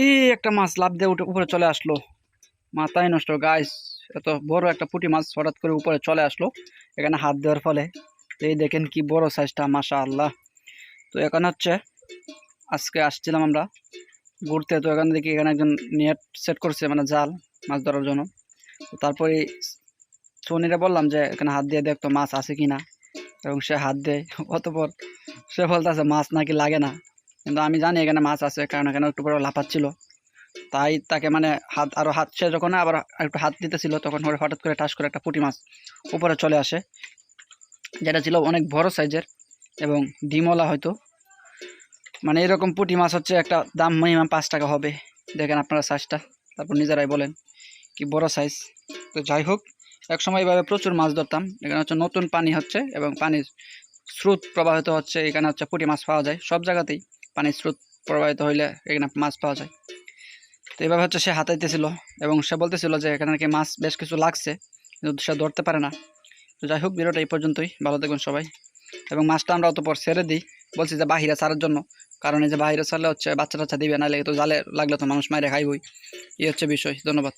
এই একটা মাছ লাভ দিয়ে উঠে উপরে চলে আসলো। মাথায় নষ্ট। গাইস এত বড় একটা পুঁটি মাছ হঠাৎ করে উপরে চলে আসলো। এখানে হাত দেওয়ার ফলে। এই দেখেন কি বড় সাইজটা মাশা আল্লাহ তো এখানে হচ্ছে, আজকে আসছিলাম আমরা ঘুরতে। তো এখানে দেখি এখানে একজন নেট সেট করছে মানে জাল মাছ ধরার জন্য। তো তারপরে সোনিরে বললাম যে, এখানে হাত দিয়ে দেখতো মাছ আছে কি না এবং সে হাত দেয়, অতপর সে বলতেছে, মাছ নাকি লাগে না। কিন্তু আমি জানি এখানে মাছ আছে, কারণ এখানে একটু বড় লাফাচ্ছিল তাই তাকে মানে হাত আরও হাত, সে যখন আবার একটু হাত দিতেছিল, তখন হঠাৎ করে টাস করে একটা পুঁটি মাছ উপরে চলে আসে, যেটা ছিল অনেক বড় সাইজের এবং ডিমওয়ালা হয়তো। মানে এরকম পুঁটি মাছ হচ্ছে একটা দাম মিনিমাম পাঁচ টাকা হবে। দেখেন আপনারা সাইজটা তারপর নিজেরাই বলেন, কি বড় সাইজ তো যাই হোক এক সময় এইভাবে প্রচুর মাছ ধরতাম। এখানে হচ্ছে নতুন পানি হচ্ছে এবং পানির স্রোত প্রবাহিত হচ্ছে, এখানে হচ্ছে পুঁটি মাছ পাওয়া যায় সব জায়গাতেই। পানির স্রোত প্রবাহিত হইলে এখানে মাছ পাওয়া যায়। তো এইভাবে হচ্ছে সে হাতাইতেছিল এবং সে বলতেছিল যে এখানে নাকি মাছ বেশ কিছু লাগছে, কিন্তু সে ধরতে পারে না। তো যাই হোক, ভিডিওটা এই পর্যন্তই। ভালো থাকবেন সবাই। এবং মাছটা আমরা অতপর ছেড়ে দিই। বলছি যে বাহিরে ছাড়ার জন্য। কারণ এই যে বাহিরে ছাড়লে হচ্ছে বাচ্চা টাচ্চা দিবে না লেগে তো জালে লাগলে তো মানুষ মাইরে খাইবই। এই হচ্ছে বিষয়। ধন্যবাদ।